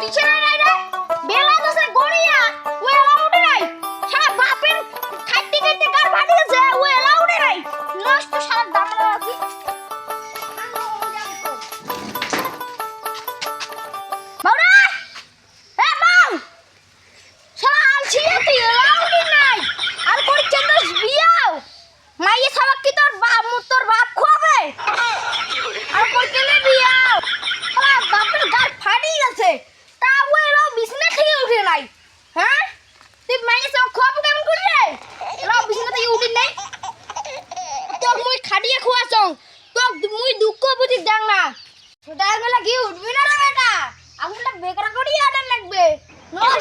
বিছানা নাই রে বেলা দসে গড়িয়া ও এলা নাই। সারা বাপের খাইতে খাইতে কার ভাটি গেছে ও এলা নাই। নষ্ট সারা দাঁড়া আছি। মাইয়ে সবাই তুই দুঃখ বুঝি দেখ না। ছোটার বেলা কি উঠবি না রে বেটা? আঙুলটা বেকার করি আদার লাগবে। নয়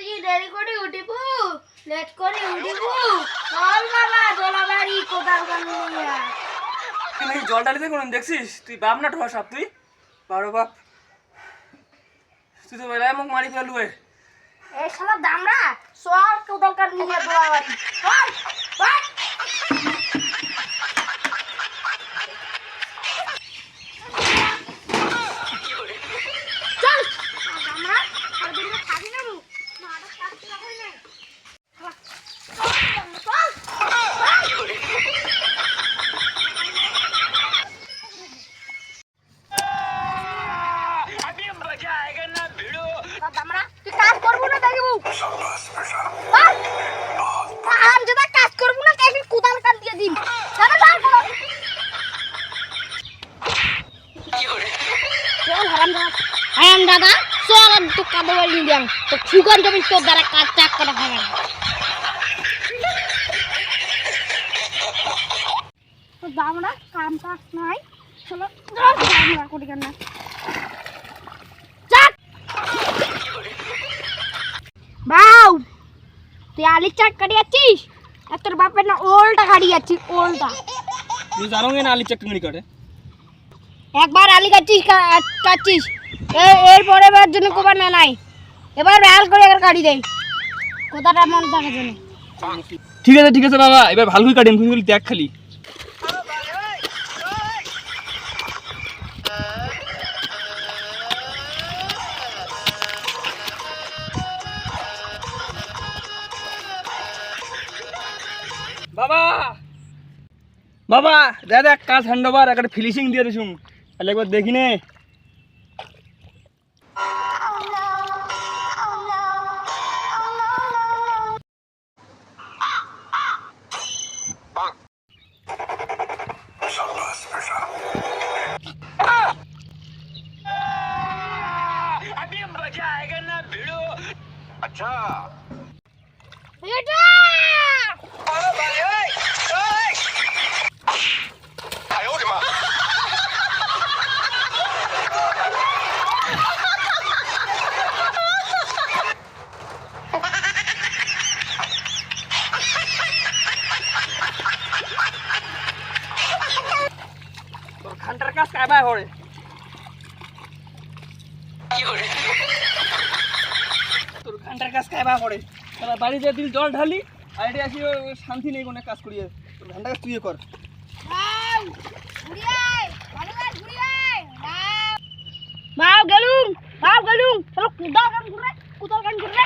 তুই দেরি করে উঠিব? লেট করে উঠিব? চল বাবা দোলা বাড়ি কোদাল গানিয়া তুই জল ডালিতে কোন দেখছিস? তুই বাপ না ঠোয়া সাপ তুই? বারো বাপ। তুই তো বেলায় মুখ মারি ফেলু এ। এই শালা দামরা চল কোদাল কার নিয়ে দোলা বাড়ি। চল চল চল দামড়া আর দিন থাকি না মু মাটা কাটতে লাগাই না চল চল দামড়া তুই কাজ করব না দেখিবু আম যেটা কাজ করব না তাকে কোদাল কাট দিয়ে দিন দাদা দাঁড় করো চল হারাম দাদা হারাম দাদা চল আর তো কাদো বাড়ি দিয়াম তো ফুকন জমি তোর দ্বারা কাজ চাক করা হবে না কাম কাজ নাই। চলো দামড়া করি কেন না? বাউ তুই আলির চাট কাটি যাচ্ছিস আর তোর বাপের না ওলটা কাটি যাচ্ছিস ওলটা। তুই জানো না আলি করে একবার আলি কাটছিস কা- কাটছিস। এরপরে এবার জন্য কোবার না নাই। এবার ভালো করে একবার কাটি দেয় কোথাটা মন থাকে জন্য ঠিক আছে ঠিক আছে, বাবা, এবার ভালো করে কাটেন তুই দেখ খালি। বাবা! বাবা দাদা কাজ হ্যান্ড ওভার একটা ফিনিশিং দিয়ে দিছুম তাহলে একবার দেখি নে এটা তোর খানটার কাজ কারবার করে তোর ঘান্টার কাজ খাইবা পড়ে তাহলে বাড়ি যা দিল জল ঢালি, আর এটা আসি শান্তি নেই কোনো কাজ করিয়ে। তোর ঘান্টা কাজ তুই কর। মাও গেলুম মাও গেলুম। চলো কুদাল গান ঘুরে কুদাল গান ঘুরে